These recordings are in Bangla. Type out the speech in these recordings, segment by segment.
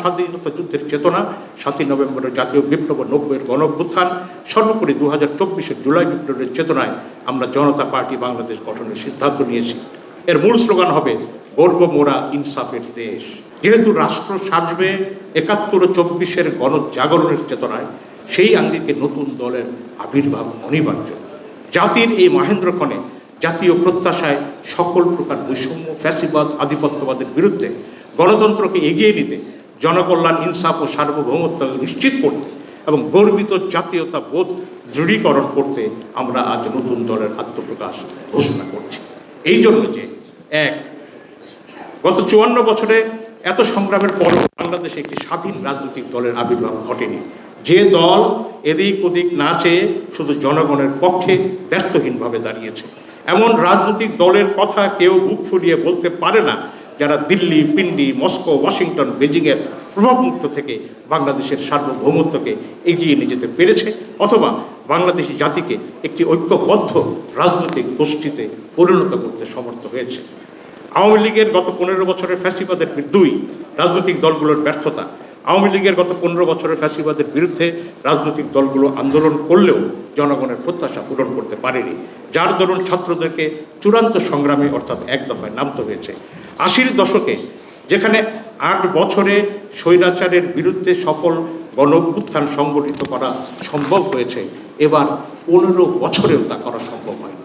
স্বাধীনতা যুদ্ধের চেতনা, সাতই নভেম্বরের জাতীয় বিপ্লব নব্বইয়ের গণঅভ্যুত্থান সর্বোপরি দু হাজার চব্বিশের জুলাই বিপ্লবের চেতনায় আমরা জনতা পার্টি বাংলাদেশ গঠনের সিদ্ধান্ত নিয়েছি। এর মূল স্লোগান হবে, গর্ব মোরা ইনসাফের দেশ। যেহেতু রাষ্ট্র সাজবে একাত্তর চব্বিশের গণজাগরণের চেতনায়, সেই আঙ্গিকে নতুন দলের আবির্ভাব অনিবার্য। জাতির এই মহেন্দ্রক্ষণে জাতীয় প্রত্যাশায় সকল প্রকার বৈষম্য, ফ্যাসিবাদ, আধিপত্যবাদের বিরুদ্ধে গণতন্ত্রকে এগিয়ে নিতে জনকল্যাণ, ইনসাফ ও সার্বভৌমত্ব নিশ্চিত করতে এবং গর্বিত জাতীয়তা বোধ দৃঢ়ীকরণ করতে আমরা আজ নতুন দলের আত্মপ্রকাশ ঘোষণা করছি। এই জন্য যে, এক, গত চুয়ান্ন বছরে এত সংগ্রামের পর বাংলাদেশে একটি স্বাধীন রাজনৈতিক দলের আবির্ভাব ঘটেনি। যে দল এদিক ওদিক না চেয়ে শুধু জনগণের পক্ষে ব্যর্থহীনভাবে দাঁড়িয়েছে। এমন রাজনৈতিক দলের কথা কেউ বুক ফুলিয়ে বলতে পারে না। যারা দিল্লি, পিন্ডি, মস্কো, ওয়াশিংটন, বেজিংয়ের প্রভাবমুক্ত থেকে বাংলাদেশের সার্বভৌমত্বকে এগিয়ে নিয়ে যেতে পেরেছে অথবা বাংলাদেশি জাতিকে একটি ঐক্যবদ্ধ রাজনৈতিক গোষ্ঠীতে পরিণত করতে সমর্থ হয়েছে। আওয়ামী লীগের গত পনেরো বছরের ফ্যাসিবাদের দুই, রাজনৈতিক দলগুলোর ব্যর্থতা। আওয়ামী লীগের গত পনেরো বছরের ফ্যাসিবাদের বিরুদ্ধে রাজনৈতিক দলগুলো আন্দোলন করলেও জনগণের প্রত্যাশা পূরণ করতে পারেনি, যার দরুন ছাত্রদেরকে চূড়ান্ত সংগ্রামে অর্থাৎ এক দফায় নামতে হয়েছে। আশির দশকে, যেখানে আট বছরে স্বৈরাচারের বিরুদ্ধে সফল গণ অভ্যুত্থান সংগঠিত করা সম্ভব হয়েছে, এবার পনেরো বছরেও তা করা সম্ভব হয়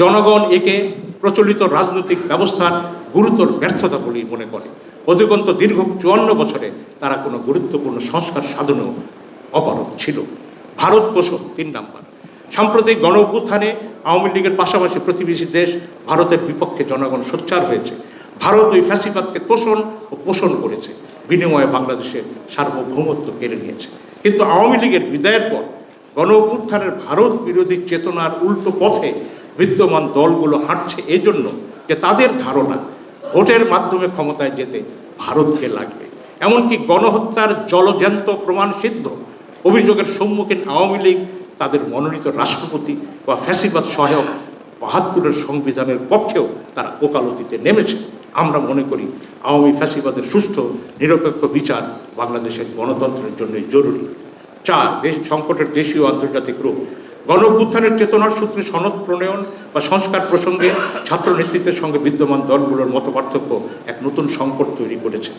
জনগণ একে প্রচলিত রাজনৈতিক ব্যবস্থার গুরুতর ব্যর্থতা বলেই মনে করে। অধিকন্ত দীর্ঘ চুয়ান্ন বছরে তারা কোনো গুরুত্বপূর্ণ সংস্কার সাধনেও অপারক ছিল। ভারত পোষণ তিন নাম্বার। সাম্প্রতিক গণ আওয়ামী লীগের পাশাপাশি প্রতিবেশী দেশ ভারতের বিপক্ষে জনগণ সোচ্চার হয়েছে। ভারত ওই ফ্যাসিবাদকে তোষণ ও পোষণ করেছে। বিনিময়ে বাংলাদেশের সার্বভৌমত্ব কেড়ে নিয়েছে। কিন্তু আওয়ামী লীগের বিদায়ের পর গণ ভারত বিরোধী চেতনার উল্টো পথে বিদ্যমান দলগুলো হাঁটছে এজন্য যে তাদের ধারণা ভোটের মাধ্যমে ক্ষমতায় যেতে ভারতকে লাগবে। এমনকি গণহত্যার জলজ্যান্ত প্রমাণ সিদ্ধ অভিযোগের সম্মুখীন আওয়ামী লীগ তাদের মনোনীত রাষ্ট্রপতি বা ফ্যাসিবাদ সহায়ক বাহাত্তরের সংবিধানের পক্ষেও তারা ওকালতিতে নেমেছে। আমরা মনে করি আওয়ামী ফ্যাসিবাদের সুষ্ঠু, নিরপেক্ষ বিচার বাংলাদেশের গণতন্ত্রের জন্যই জরুরি। চার, দেশ সংকটের দেশীয় আন্তর্জাতিক রূপ। গণ অভ্যুত্থানের চেতনার সূত্রে সনদ প্রণয়ন বা সংস্কার প্রসঙ্গে ছাত্র নেতৃত্বের সঙ্গে বিদ্যমান দলগুলোর মত পার্থক্য এক নতুন সংকট তৈরি করেছে।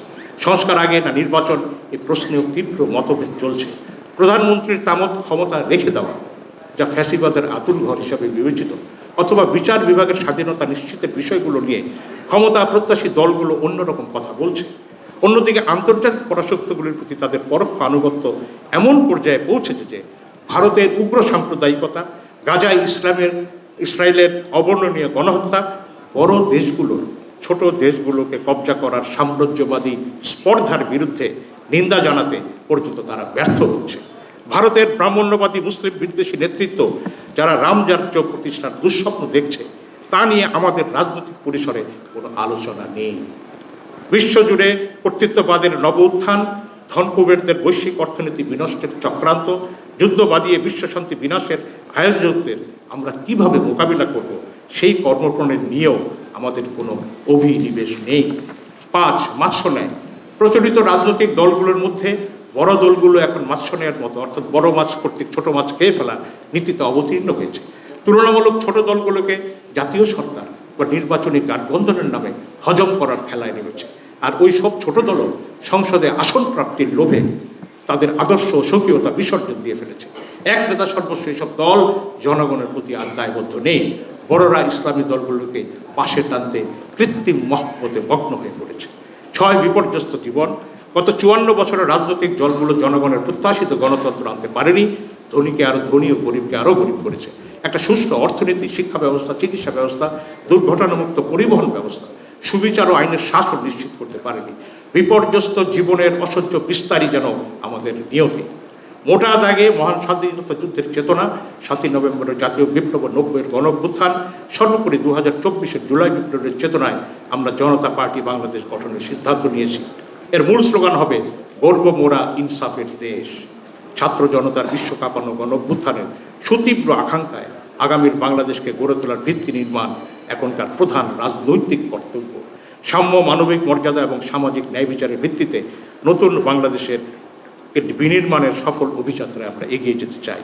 সংস্কার আগে না নির্বাচন? এই প্রশ্নেও তীব্র মতভেদ চলছে। প্রধানমন্ত্রীর তামত ক্ষমতা রেখে দেওয়া, যা ফ্যাসিবাদের আতুরঘর হিসাবে বিবেচিত অথবা বিচার বিভাগের স্বাধীনতা নিশ্চিতের বিষয়গুলো নিয়ে ক্ষমতা প্রত্যাশী দলগুলো অন্যরকম কথা বলছে। অন্যদিকে আন্তর্জাতিক পরাশক্তিগুলির প্রতি তাদের পরোক্ষ আনুগত্য এমন পর্যায়ে পৌঁছেছে যে ভারতের উগ্র সাম্প্রদায়িকতা গাজায় ইসলামের, ইসরায়েলের অবর্ণনীয় গণহত্যা, বড় দেশগুলোর, ছোট দেশগুলোকে কবজা করার সাম্রাজ্যবাদী স্পর্ধার বিরুদ্ধে নিন্দা জানাতে পর্যন্ত তারা ব্যর্থ হচ্ছে। ভারতের ব্রাহ্মণ্যবাদী মুসলিম বিদ্বেষী নেতৃত্ব যারা রামজার্য প্রতিষ্ঠার দুঃস্বপ্ন দেখছে, তা নিয়ে আমাদের রাজনৈতিক পরিসরে কোনো আলোচনা নেই। বিশ্বজুড়ে কর্তৃত্ববাদের নব উত্থান, ধনকুবেরদের বৈশ্বিক অর্থনীতি বিনষ্টের চক্রান্ত যুদ্ধ বাদিয়ে বিশ্বশান্তি বিনাশের আয়োজকদের আমরা কীভাবে মোকাবিলা করব, সেই কর্মপ্রণের নিয়েও আমাদের কোনো অভিনিবেশ নেই। পাঁচ মাৎস্য ন্যায় প্রচলিত রাজনৈতিক দলগুলোর মধ্যে বড় দলগুলো এখন মাৎস্য নেয়ার মতো, অর্থাৎ বড় মাছ কর্তৃক ছোট মাছ খেয়ে ফেলা নীতিতে অবতীর্ণ হয়েছে। তুলনামূলক ছোট দলগুলোকে জাতীয় সরকার বা নির্বাচনী গাঠবন্ধনের নামে হজম করার খেলায় নেমেছে। আর ওই সব ছোট দলও সংসদে আসন প্রাপ্তির লোভে তাদের আদর্শ স্বকীয়তা বিসর্জন দিয়ে ফেলেছে। এক নেতা সর্বস্ব এইসব দল জনগণের প্রতি আর দায়বদ্ধ নেই। বড়রা ইসলামী দলগুলোকে পাশে টানতে কৃত্রিম মহব্বতে মগ্ন হয়ে পড়েছে। ছয় বিপর্যস্ত জীবন গত চুয়ান্ন বছরের রাজনৈতিক দলগুলো জনগণের প্রত্যাশিত গণতন্ত্র আনতে পারেনি, ধনীকে আরও ধনী ও গরিবকে আরও গরিব করেছে। একটা সুষ্ঠু অর্থনীতি, শিক্ষা ব্যবস্থা, চিকিৎসা ব্যবস্থা, দুর্ঘটনামুক্ত পরিবহন ব্যবস্থা, সুবিচার ও আইনের শাসন নিশ্চিত করতে পারেনি। বিপর্যস্ত জীবনের অসহ্য বিস্তারই যেন আমাদের নিয়তি। মোটা দাগে মহান স্বাধীনতা যুদ্ধের চেতনা, সাতই নভেম্বরের জাতীয় বিপ্লব নব্বইয়ের গণ অভ্যুত্থান সর্বোপরি দু হাজার চব্বিশের জুলাই বিপ্লবের চেতনায় আমরা জনতা পার্টি বাংলাদেশ গঠনের সিদ্ধান্ত নিয়েছি। এর মূল স্লোগান হবে, গর্ব মোরা ইনসাফের দেশ। ছাত্র জনতার বিশ্বকাপানো গণ অভ্যুত্থানের সুতীব্র আকাঙ্ক্ষায় আগামীর বাংলাদেশকে গড়ে তোলার ভিত্তি নির্মাণ এখনকার প্রধান রাজনৈতিক কর্তব্য। সাম্য মানবিক মর্যাদা এবং সামাজিক ন্যায় বিচারের ভিত্তিতে নতুন বাংলাদেশের বিনির্মাণের সফল অভিযাত্রায় আমরা এগিয়ে যেতে চাই।